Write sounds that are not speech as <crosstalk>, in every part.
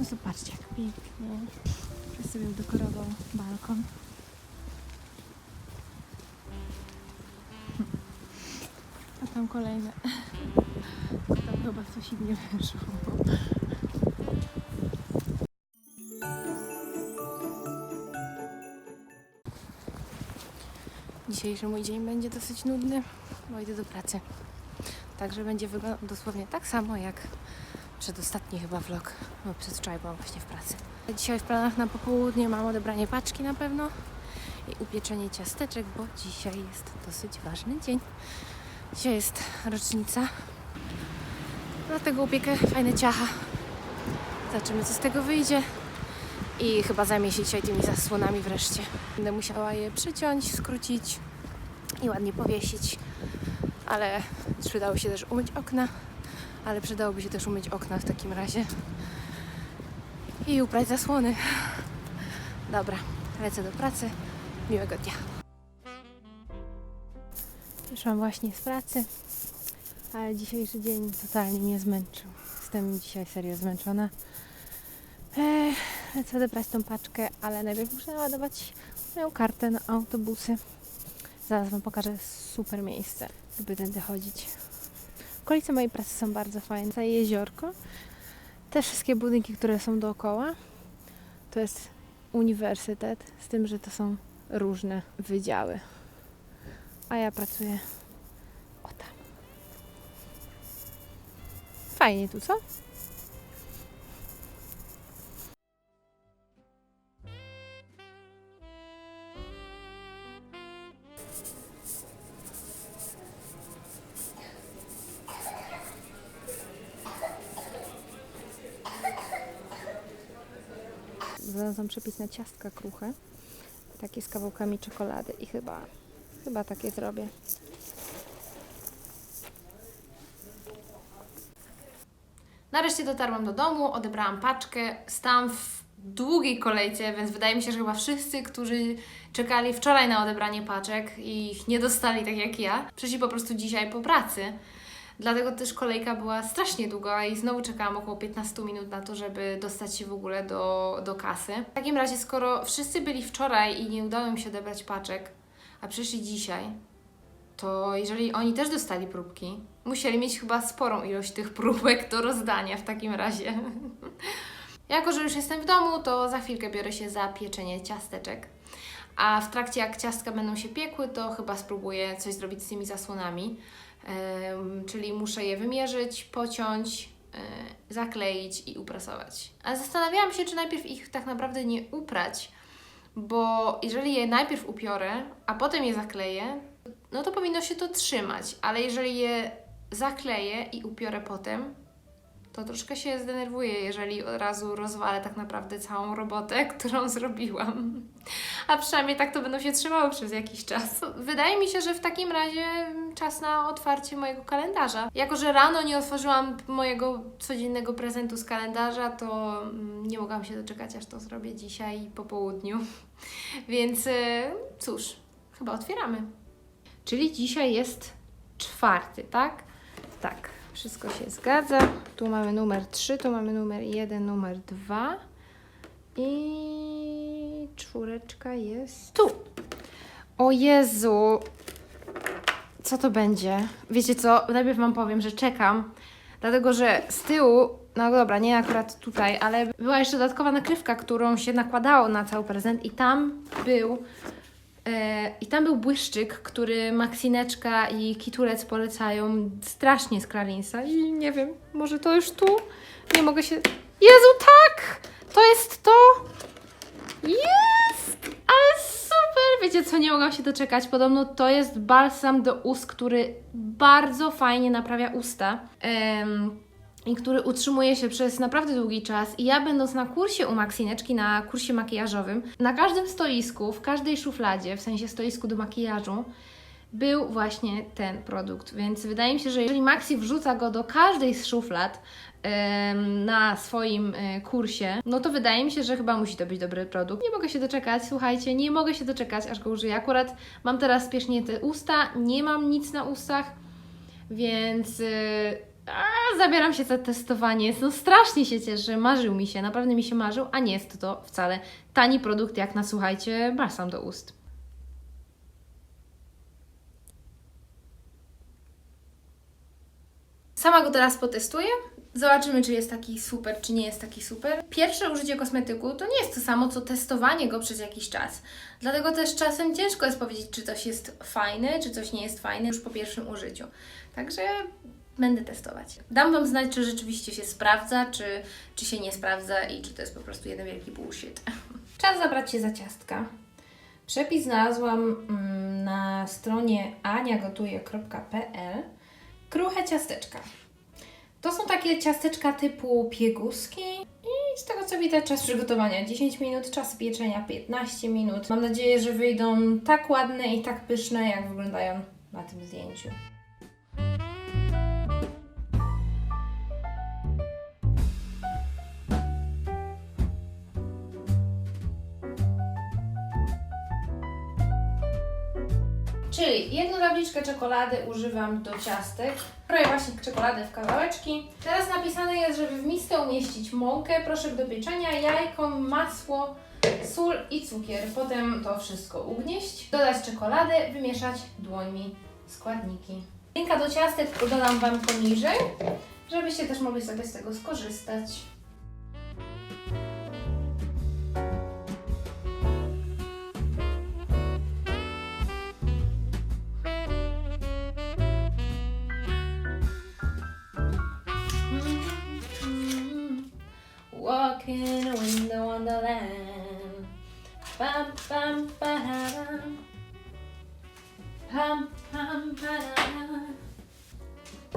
No zobaczcie, jak pięknie. Ktoś sobie udekorował balkon. A tam kolejne. Tam chyba coś im nie wyszło. Dzisiejszy mój dzień będzie dosyć nudny, bo idę do pracy. Także będzie wyglądał dosłownie tak samo jak przedostatni chyba vlog, bo przedwczoraj byłam właśnie w pracy. Dzisiaj w planach na popołudnie mam odebranie paczki na pewno i upieczenie ciasteczek, bo dzisiaj jest dosyć ważny dzień. Dzisiaj jest rocznica, dlatego upiekę fajne ciacha. Zobaczymy co z tego wyjdzie i chyba zajmie się dzisiaj tymi zasłonami wreszcie. Będę musiała je przyciąć, skrócić i ładnie powiesić, ale przydało się też umyć okna, ale przydałoby się też umyć okna w takim razie i uprać zasłony. Dobra, lecę do pracy. Miłego dnia. Wyszłam właśnie z pracy, ale dzisiejszy dzień totalnie mnie zmęczył. Jestem dzisiaj serio zmęczona. Ech, lecę odebrać tą paczkę, ale najpierw muszę naładować moją kartę na autobusy. Zaraz Wam pokażę super miejsce, żeby tędy chodzić. Okolice mojej pracy są bardzo fajne. Tutaj jeziorko, te wszystkie budynki, które są dookoła, to jest uniwersytet, z tym, że to są różne wydziały. A ja pracuję o tam. Fajnie tu, co? Znalazłam przepis na ciastka kruche. Takie z kawałkami czekolady i chyba, chyba takie zrobię. Nareszcie dotarłam do domu, odebrałam paczkę, stałam w długiej kolejce, więc wydaje mi się, że chyba wszyscy, którzy czekali wczoraj na odebranie paczek i ich nie dostali tak jak ja, przyszli po prostu dzisiaj po pracy. Dlatego też kolejka była strasznie długa i znowu czekałam około 15 minut na to, żeby dostać się w ogóle do, do kasy. W takim razie, skoro wszyscy byli wczoraj i nie udało im się odebrać paczek, a przyszli dzisiaj, to jeżeli oni też dostali próbki, musieli mieć chyba sporą ilość tych próbek do rozdania w takim razie. <laughs> jako, że już jestem w domu, to za chwilkę biorę się za pieczenie ciasteczek. A w trakcie jak ciastka będą się piekły, to chyba spróbuję coś zrobić z tymi zasłonami. Czyli muszę je wymierzyć, pociąć, e, zakleić i uprasować. Ale zastanawiałam się, czy najpierw ich tak naprawdę nie uprać, bo jeżeli je najpierw upiorę, a potem je zakleję, no to powinno się to trzymać, ale jeżeli je zakleję i upiorę potem, to troszkę się zdenerwuję, jeżeli od razu rozwalę tak naprawdę całą robotę, <laughs> którą zrobiłam. A przynajmniej tak to będą się trzymały przez jakiś czas. Wydaje mi się, że w takim razie czas na otwarcie mojego kalendarza. Jako, że rano nie otworzyłam mojego codziennego prezentu z kalendarza, to mm, nie mogłam się doczekać, aż to zrobię dzisiaj po południu. <laughs> Więc y, cóż, chyba otwieramy. Czyli dzisiaj jest czwarty, tak? Tak, wszystko się zgadza. Tu mamy numer 3, tu mamy numer 1, numer 2 i czwóreczka jest tu. O Jezu, co to będzie? Wiecie co, najpierw Wam powiem, że czekam, dlatego że z tyłu, no dobra, nie akurat tutaj, ale była jeszcze dodatkowa nakrywka, którą się nakładało na cały prezent i tam był I tam był błyszczyk, który Maksineczka i Kitulec polecają strasznie z Klarinsa i nie wiem, może to już tu? Nie mogę się... Jezu, tak! To jest to! Jest! Ale super! Wiecie co, nie mogłam się doczekać. Podobno to jest balsam do ust, który bardzo fajnie naprawia usta. Em, i który utrzymuje się przez naprawdę długi czas. I ja będąc na kursie u Maksineczki, na kursie makijażowym, na każdym stoisku, w każdej szufladzie, w sensie stoisku do makijażu, był właśnie ten produkt. Więc wydaje mi się, że jeżeli Maxi wrzuca go do każdej z szuflad na swoim e, kursie, no to wydaje mi się, że chyba musi to być dobry produkt. Nie mogę się doczekać, słuchajcie, nie mogę się doczekać, aż go użyję. Akurat mam teraz spiesznie te usta, nie mam nic na ustach, więc y, A, zabieram się za testowanie. No strasznie się cieszę, marzył mi się, naprawdę mi się marzył, a nie jest to wcale tani produkt jak na, słuchajcie, balsam do ust. Sama go teraz potestuję. Zobaczymy, czy jest taki super, czy nie jest taki super. Pierwsze użycie kosmetyku to nie jest to samo, co testowanie go przez jakiś czas. Dlatego też czasem ciężko jest powiedzieć, czy coś jest fajne, czy coś nie jest fajne już po pierwszym użyciu. Także będę testować. Dam Wam znać, czy rzeczywiście się sprawdza, czy, czy się nie sprawdza i czy to jest po prostu jeden wielki bullshit. <laughs> Czas zabrać się za ciastka. Przepis znalazłam mm, na stronie aniagotuje.pl. Kruche ciasteczka. To są takie ciasteczka typu pieguski i z tego co widać czas przygotowania 10 minut, czas pieczenia 15 minut. Mam nadzieję, że wyjdą tak ładne i tak pyszne, jak wyglądają na tym zdjęciu. Czyli jedną tabliczkę czekolady używam do ciastek. Kroję właśnie czekoladę w kawałeczki. Teraz napisane jest, żeby w miskę umieścić mąkę, proszek do pieczenia, jajko, masło, sól i cukier. Potem to wszystko ugnieść, dodać czekoladę, wymieszać dłońmi składniki. Linka do ciastek dodam Wam poniżej, żebyście też mogli sobie z tego skorzystać. In a window wonderland. Bam, bam, ba-da-dam. Pam, pam, ba-da-dam.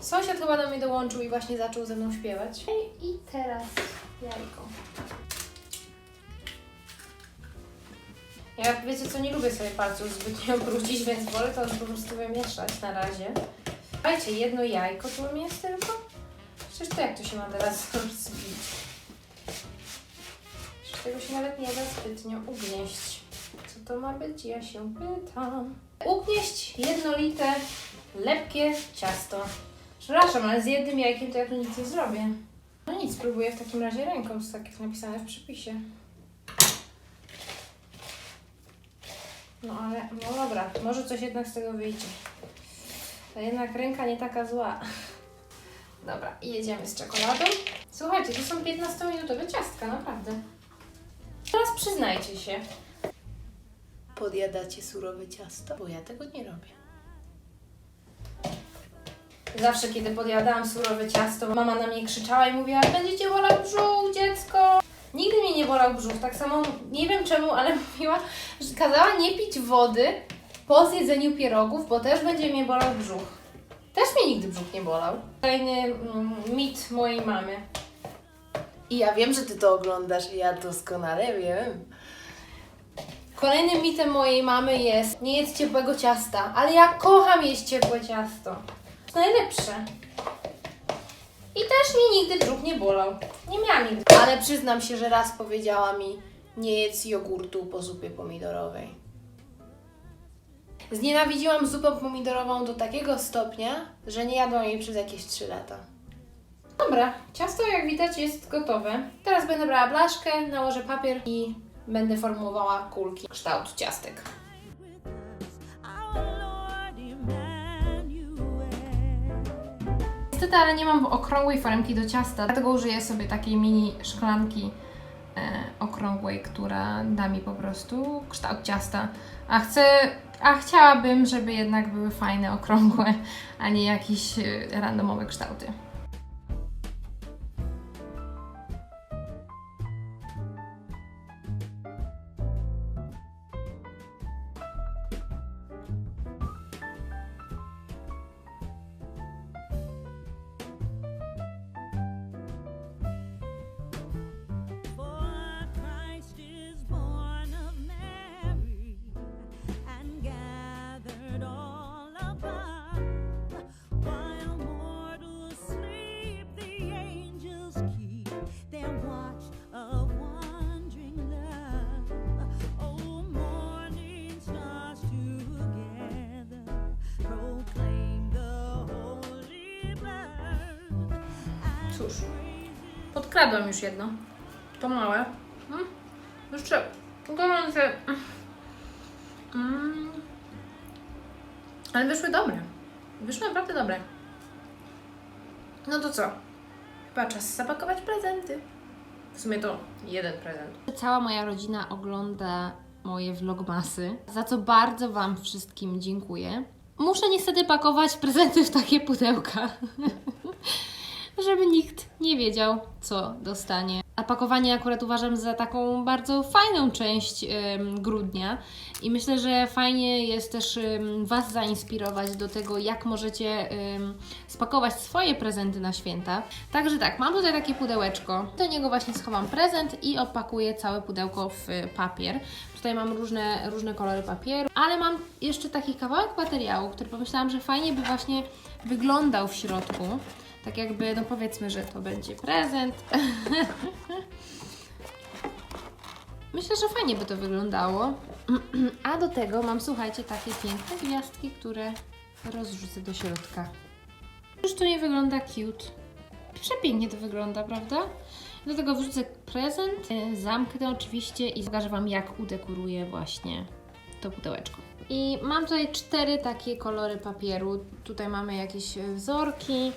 Sąsiad chyba do mnie dołączył i właśnie zaczął ze mną śpiewać. I, i teraz jajko. Ja wiecie co, nie lubię sobie palców zbytnio brudzić, więc wolę to po prostu wymieszać na razie. Słuchajcie, jedno jajko tu jest tylko? Przecież to jak to się ma teraz <laughs> rozbić? Tego się nawet nie da zbytnio ugnieść. Co to ma być? Ja się pytam. Ugnieść jednolite, lepkie ciasto. Przepraszam, ale z jednym jajkiem to ja tu nic nie zrobię. No nic, spróbuję w takim razie ręką, tak jak napisane w przepisie. No ale, no dobra, może coś jednak z tego wyjdzie. To jednak ręka nie taka zła. Dobra, i jedziemy z czekoladą. Słuchajcie, to są 15-minutowe ciastka, naprawdę. Teraz przyznajcie się. Podjadacie surowe ciasto? Bo ja tego nie robię. Zawsze, kiedy podjadałam surowe ciasto, mama na mnie krzyczała i mówiła, będziecie bolał brzuch, dziecko. Nigdy mnie nie bolał brzuch. Tak samo, nie wiem czemu, ale <laughs> mówiła, że kazała nie pić wody po zjedzeniu pierogów, bo też będzie mnie bolał brzuch. Też mnie nigdy brzuch nie bolał. Kolejny mm, mit mojej mamy. I ja wiem, że ty to oglądasz i ja doskonale wiem. Kolejnym mitem mojej mamy jest nie jedz ciepłego ciasta, ale ja kocham jeść ciepłe ciasto. To najlepsze. I też mnie nigdy brzuch nie bolał. Nie miałam nigdy. Ale przyznam się, że raz powiedziała mi, nie jedz jogurtu po zupie pomidorowej. Znienawidziłam zupę pomidorową do takiego stopnia, że nie jadłam jej przez jakieś 3 lata. Dobra, ciasto jak widać jest gotowe. Teraz będę brała blaszkę, nałożę papier i będę formułowała kulki kształt ciastek. Niestety, ale nie mam okrągłej foremki do ciasta, dlatego użyję sobie takiej mini szklanki e, okrągłej, która da mi po prostu kształt ciasta. A chcę, a chciałabym, żeby jednak były fajne, okrągłe, a nie jakieś e, randomowe kształty. Cóż, podkradłam już jedno. To małe. Mm. Jeszcze gorące. Mm. Ale wyszły dobre. Wyszły naprawdę dobre. No to co? Chyba czas zapakować prezenty. W sumie to jeden prezent. Cała moja rodzina ogląda moje vlogmasy, za co bardzo Wam wszystkim dziękuję. Muszę niestety pakować prezenty w takie pudełka, <laughs> żeby nikt nie wiedział, co dostanie. A pakowanie akurat uważam za taką bardzo fajną część em, grudnia i myślę, że fajnie jest też em, Was zainspirować do tego, jak możecie em, spakować swoje prezenty na święta. Także tak, mam tutaj takie pudełeczko. Do niego właśnie schowam prezent i opakuję całe pudełko w papier. Tutaj mam różne, różne kolory papieru, ale mam jeszcze taki kawałek materiału, który pomyślałam, że fajnie by właśnie wyglądał w środku. Tak jakby, no powiedzmy, że to będzie prezent. <laughs> Myślę, że fajnie by to wyglądało. <clears throat> A do tego mam, słuchajcie, takie piękne gwiazdki, które rozrzucę do środka. Już to nie wygląda cute. Przepięknie to wygląda, prawda? Do tego wrzucę prezent, y, zamknę oczywiście i pokażę Wam, jak udekoruję właśnie to pudełeczko. I mam tutaj cztery takie kolory papieru. Tutaj mamy jakieś e, wzorki, e,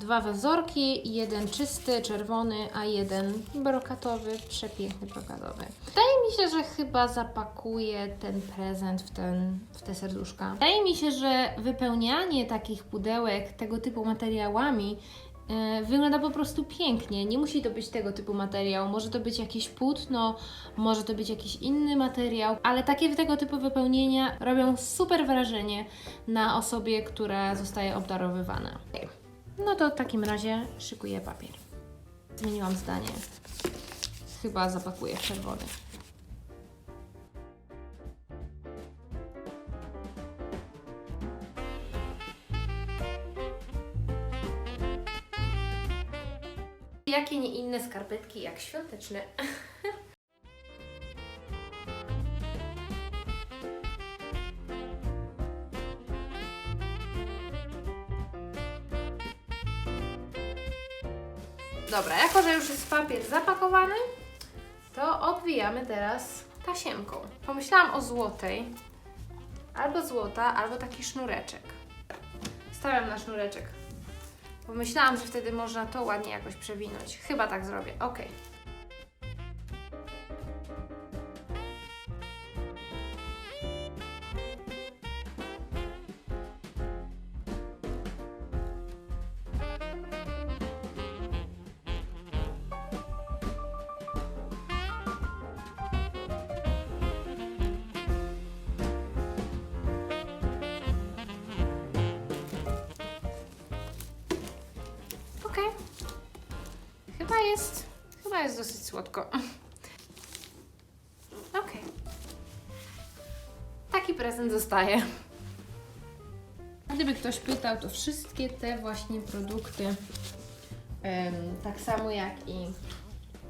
dwa wzorki, jeden czysty, czerwony, a jeden brokatowy, przepiękny brokatowy. Wydaje mi się, że chyba zapakuję ten prezent w, ten, w te serduszka. Wydaje mi się, że wypełnianie takich pudełek tego typu materiałami e, wygląda po prostu pięknie. Nie musi to być tego typu materiał. Może to być jakieś płótno, może to być jakiś inny materiał, ale takie tego typu wypełnienia robią super wrażenie na osobie, która zostaje obdarowywana. No to w takim razie szykuję papier. Zmieniłam zdanie. Chyba zapakuję w czerwony. Jakie nie inne skarpetki jak świąteczne. Dobra, jako że już jest papier zapakowany, to obwijamy teraz tasiemką. Pomyślałam o złotej, albo złota, albo taki sznureczek. Stawiam na sznureczek. Pomyślałam, że wtedy można to ładnie jakoś przewinąć. Chyba tak zrobię. Ok. Jest dosyć słodko. <laughs> Ok. Taki prezent zostaje. Gdyby ktoś pytał, to wszystkie te właśnie produkty, tak samo jak i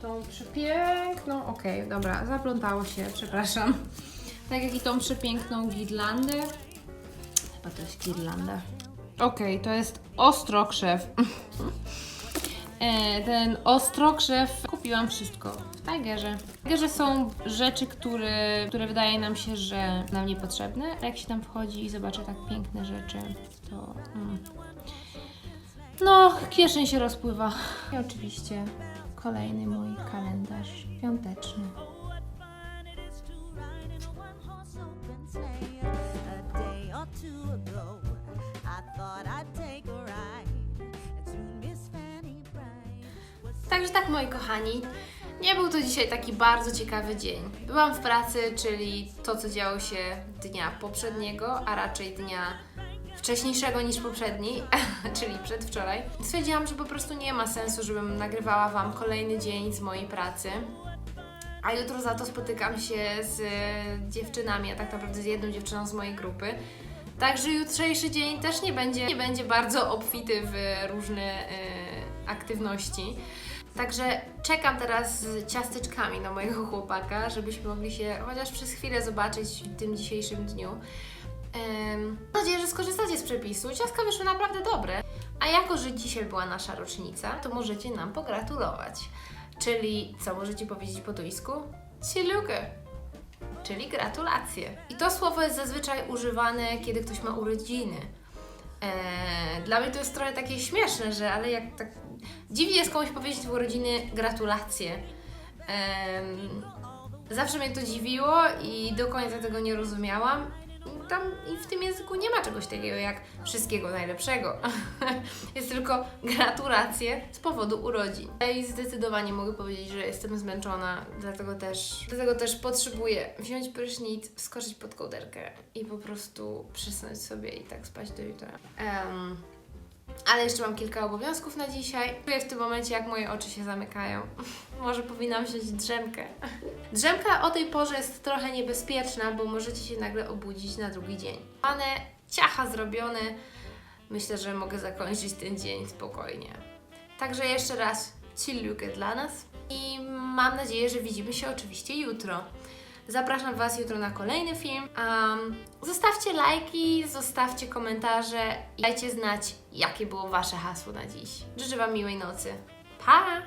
tą przepiękną, okej, dobra, zaplątało się, przepraszam. Tak jak i tą przepiękną girlandę. Chyba to jest girlanda. Okej, to jest ostrokrzew. <laughs> E, ten ostrokrzew kupiłam wszystko w Tigerze. W Tigerze są rzeczy, które, które wydaje nam się, że nam niepotrzebne. A jak się tam wchodzi i zobaczy tak piękne rzeczy, to... Mm. No, kieszeń się rozpływa. I oczywiście kolejny mój kalendarz świąteczny. Tak, moi kochani, nie był to dzisiaj taki bardzo ciekawy dzień. Byłam w pracy, czyli to, co działo się dnia poprzedniego, a raczej dnia wcześniejszego niż poprzedni, <laughs> czyli przedwczoraj. Stwierdziłam, że po prostu nie ma sensu, żebym nagrywała Wam kolejny dzień z mojej pracy. A jutro za to spotykam się z e, dziewczynami, a tak naprawdę z jedną dziewczyną z mojej grupy. Także jutrzejszy dzień też nie będzie, nie będzie bardzo obfity w różne e, aktywności. Także czekam teraz z ciasteczkami na mojego <laughs> chłopaka, żebyśmy mogli się chociaż przez chwilę zobaczyć w tym dzisiejszym dniu. Mam nadzieję, że skorzystacie z przepisu. Ciastka wyszły naprawdę dobre. A jako, że dzisiaj była nasza rocznica, to możecie nam pogratulować. Czyli co możecie powiedzieć po duńsku? Tillykke czyli gratulacje. I to słowo jest zazwyczaj używane, kiedy ktoś ma urodziny. Eee, dla mnie to jest trochę takie śmieszne, że ale jak tak dziwnie jest komuś powiedzieć w urodziny gratulacje. Zawsze mnie to dziwiło i do końca tego nie rozumiałam. Tam i w tym języku nie ma czegoś takiego jak wszystkiego najlepszego. <laughs> jest tylko gratulacje z powodu urodzin. I zdecydowanie mogę powiedzieć, że jestem zmęczona, dlatego też, dlatego też potrzebuję wziąć prysznic, wskoczyć pod kołderkę i po prostu przysnąć sobie i tak spać do jutra. Em, ale jeszcze mam kilka obowiązków na dzisiaj. Czuję w tym momencie, jak moje oczy się zamykają. <laughs> Może powinnam wziąć drzemkę. Drzemka o tej porze jest trochę niebezpieczna, bo możecie się nagle obudzić na drugi dzień. Pane ciacha zrobione. Myślę, że mogę zakończyć ten dzień spokojnie. Także jeszcze raz chillukę dla nas i mam nadzieję, że widzimy się oczywiście jutro. Zapraszam Was jutro na kolejny film. Um, zostawcie lajki, zostawcie komentarze i dajcie znać, jakie było Wasze hasło na dziś. Życzę Wam miłej nocy. Pa!